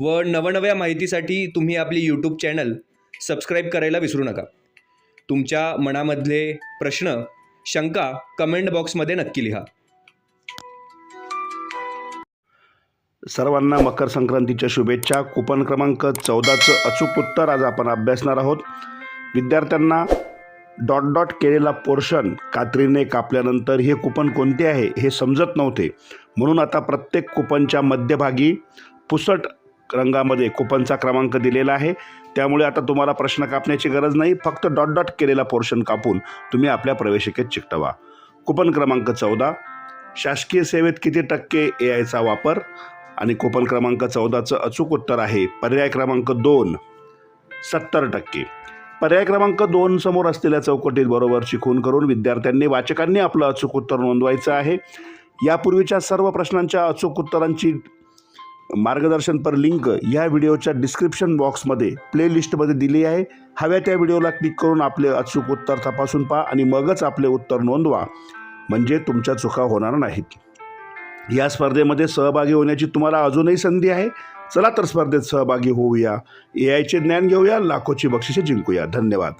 व नवनव्या माहितीसाठी तुम्ही आपली यूट्यूब चॅनल सबस्क्राईब करायला विसरू नका. तुमच्या मनामधले प्रश्न शंका कमेंट बॉक्समध्ये नक्की लिहा. सर्वांना मकर संक्रांतीच्या शुभेच्छा. कुपन क्रमांक चौदाचं अचूक उत्तर आज आपण अभ्यासणार आहोत. विद्यार्थ्यांना डॉट डॉट केलेला पोर्शन कात्रीने कापल्यानंतर हे कुपन कोणते आहे हे समजत नव्हते. म्हणून आता प्रत्येक कुपनच्या मध्यभागी पुसट रंगामध्ये कुपनचा क्रमांक दिलेला आहे. त्यामुळे आता तुम्हाला प्रश्न कापण्याची गरज नाही. फक्त डॉट डॉट केलेला पोर्शन कापून तुम्ही आपल्या प्रवेशिकेत चिकटवा. कुपन क्रमांक चौदा. शासकीय सेवेत किती टक्के ए आयचा वापर? आणि कुपन क्रमांक चौदाचं अचूक उत्तर आहे. पर्याय क्रमांक दोन. सत्तर टक्के. पर्याय क्रमांक दोन समोर असलेल्या चौकटीत बरोबरची खून करून विद्यार्थ्यांनी वाचकांनी आपलं अचूक उत्तर नोंदवायचं आहे. यापूर्वीच्या सर्व प्रश्नांच्या अचूक उत्तरांची मार्गदर्शनपर लिंक या व्हिडिओच्या डिस्क्रिप्शन बॉक्समध्ये प्लेलिस्टमध्ये दिली आहे. हव्या त्या व्हिडिओला क्लिक करून आपले अचूक उत्तर तपासून पहा आणि मगच आपले उत्तर नोंदवा. म्हणजे तुमच्या चुका होणार नाहीत. या स्पर्धेमध्ये सहभागी होण्याची तुम्हाला अजूनही संधी आहे. चला तर स्पर्धेत सहभागी होऊया. ए आयचे ज्ञान घेऊया. लाखोची बक्षिसे जिंकूया. धन्यवाद.